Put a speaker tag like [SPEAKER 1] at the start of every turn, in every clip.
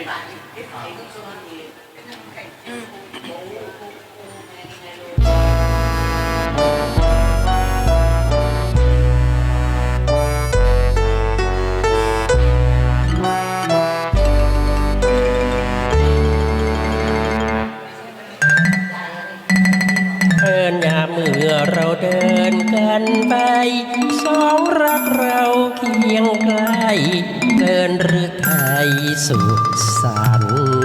[SPEAKER 1] เอิยามเมื่
[SPEAKER 2] อเราเดิน
[SPEAKER 1] กัน
[SPEAKER 2] ไป
[SPEAKER 1] สองรั
[SPEAKER 2] กเราเคียง
[SPEAKER 1] ไกล สุขสันต์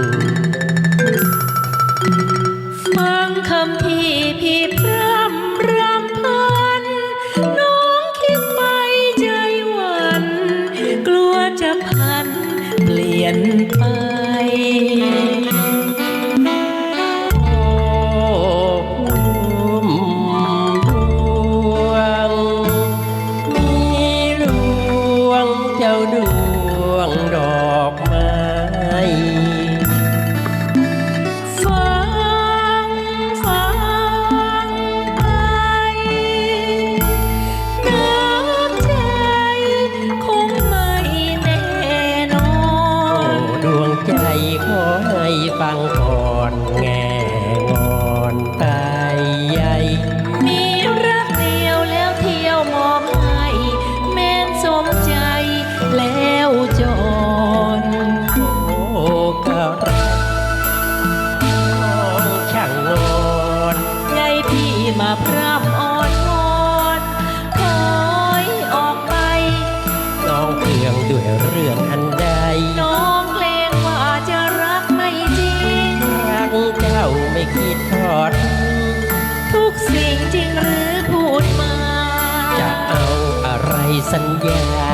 [SPEAKER 1] คิดทอดทิ้ง
[SPEAKER 2] ทุกสิ่งจริงหรือพูดมา
[SPEAKER 1] จะเอาอะไรสัญญา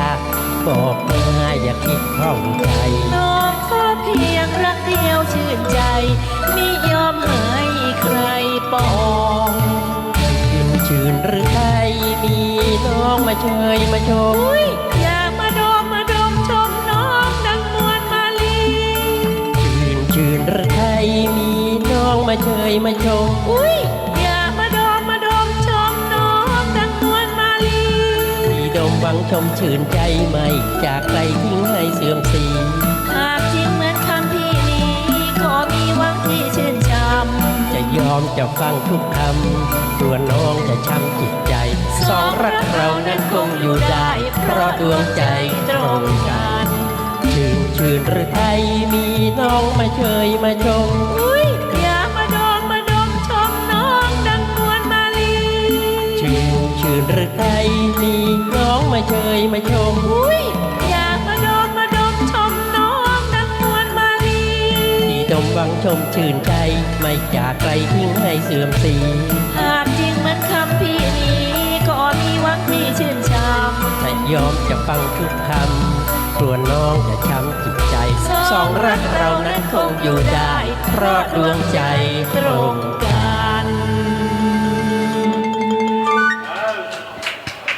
[SPEAKER 1] บอกมาอย่าคิดข้องใจ
[SPEAKER 2] น้องขอเพียงรักเดียวชื่นใจไม่ยอมให้ใครปอง
[SPEAKER 1] ชื่นชื่นหรือไทยมีน้องมาเชยมาชม
[SPEAKER 2] มา
[SPEAKER 1] เชยมาชม
[SPEAKER 2] อุ้ยอย่ามาดมมาดมชมน้องดังมวลมาลี
[SPEAKER 1] ที่ดมหวังชมชื่นใจไม่จากใครทิ้งให้เสื่อมสี
[SPEAKER 2] หากจริงเหมือนคำพี่นี้ก็มีหวังที่ชื่นชม
[SPEAKER 1] จะยอมจะฟังทุกคำตัวน้องจะช้ำจิตใจสองรักเรานั้นคงอยู่ได้ เพราะดวงใจตรงกันชื่นชื่นหรือไทยมีน้องมาเชยมาชม นชื่นหรือไทยมีน้องมาเชยมาชม
[SPEAKER 2] อุ้ยอย่ามาดมมาดมชมน้องดังมวลมาลี
[SPEAKER 1] ที่ดมหวังชมชื่นใจ ไม่จากใครทิ้งให้เสื่อมสี
[SPEAKER 2] หากจริงเหมือนคำพี่นี้ก็มีหวังที่ชื่นชม
[SPEAKER 1] จะยอมจะฟังทุกคำกลัวน้องจะช้ำจิตใจ สองรักเรานั้นคงอยู่ได้ เพราะดวงใจตรงกัน